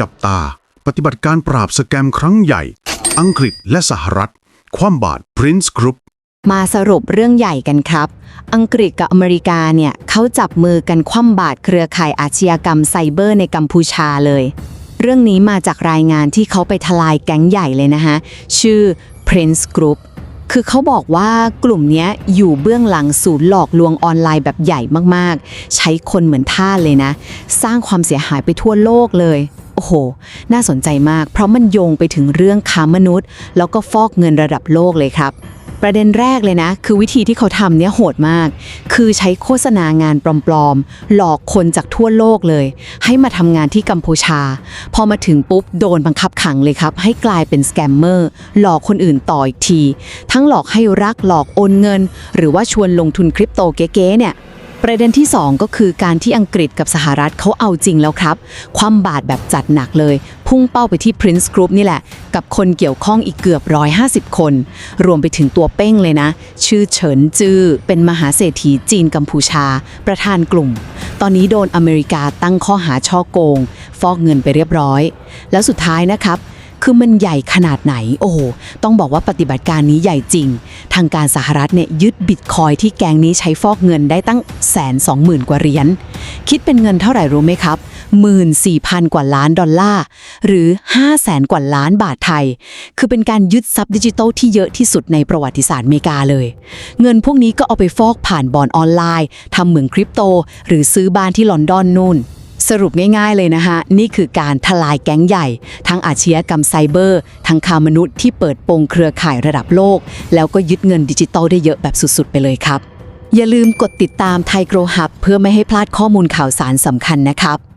จับตา ปฏิบัติการปราบสแกมครั้งใหญ่ อังกฤษและสหรัฐ คว่ำบาตร Prince Group มาสรุปเรื่องใหญ่กันครับ อังกฤษกับอเมริกาเนี่ยเขาจับมือกันคว่ำบาตรเครือข่ายอาชญากรรมไซเบอร์ในกัมพูชาเลย เรื่องนี้มาจากรายงานที่เขาไปทลายแก๊งใหญ่เลยนะคะชื่อ Prince Group คือเขาบอกว่ากลุ่มเนี้ยอยู่เบื้องหลังศูนย์หลอกลวงออนไลน์แบบใหญ่มากๆ ใช้คนเหมือนท่าสเลยนะ สร้างความเสียหายไปทั่วโลกเลย โอ้โห น่าสนใจมาก เพราะมันโยงไปถึงเรื่องค้ามนุษย์ แล้วก็ฟอกเงินระดับโลกเลยครับ ประเด็นแรกเลยนะ คือวิธีที่เขาทำเนี่ยโหดมาก คือใช้โฆษณางานปลอมๆ หลอกคนจากทั่วโลกเลย ให้มาทำงานที่กัมพูชา พอมาถึงปุ๊บโดนบังคับขังเลยครับ ให้กลายเป็นสแกมเมอร์หลอกคนอื่นต่ออีกที ทั้งหลอกให้รักหลอกโอนเงิน หรือว่าชวนลงทุนคริปโตเก๋ๆเนี่ย ประเด็นที่ 2 ก็คือการที่อังกฤษกับสหรัฐเขาเอาจริงแล้วครับ ความบาดแบบจัดหนักเลย พุ่งเป้าไปที่ Prince Group นี่แหละ กับคนเกี่ยวข้องอีกเกือบ 150 คน รวมไปถึงตัวเป้งเลยนะ ชื่อเฉินจื้อเป็นมหาเศรษฐีจีนกัมพูชา ประธานกลุ่ม ตอนนี้โดนอเมริกาตั้งข้อหาช่อโกง ฟอกเงินไปเรียบร้อย แล้วสุดท้ายนะครับ คือมันใหญ่ขนาดไหน โอ้โห ต้องบอกว่าปฏิบัติการนี้ใหญ่จริง ทางการสหรัฐเนี่ยยึดบิตคอยที่แกงนี้ใช้ฟอกเงินได้ตั้งแสนสองหมื่นกว่าเหรียญ คิดเป็นเงินเท่าไหร่รู้ไหมครับ 14,000 กว่าล้านดอลลาร์ หรือ5แสนกว่าล้านบาทไทย คือเป็นการยึดทรัพย์ดิจิทัลที่เยอะที่สุดในประวัติศาสตร์อเมริกาเลย เงินพวกนี้ก็เอาไปฟอกผ่านบอลออนไลน์ทำเหมืองคริปโต หรือซื้อบ้านที่ลอนดอนนู่น สรุปง่ายๆเลยนะฮะนี่คือการทลายแก๊งใหญ่ ทั้งอาชญากรรมไซเบอร์ ทั้งค้ามนุษย์ที่เปิดโปงเครือข่ายระดับโลก แล้วก็ยึดเงินดิจิตอลได้เยอะแบบสุดๆ ไปเลยครับ อย่าลืมกดติดตามไทยโกรฮับเพื่อไม่ให้พลาดข้อมูลข่าวสารสำคัญนะครับ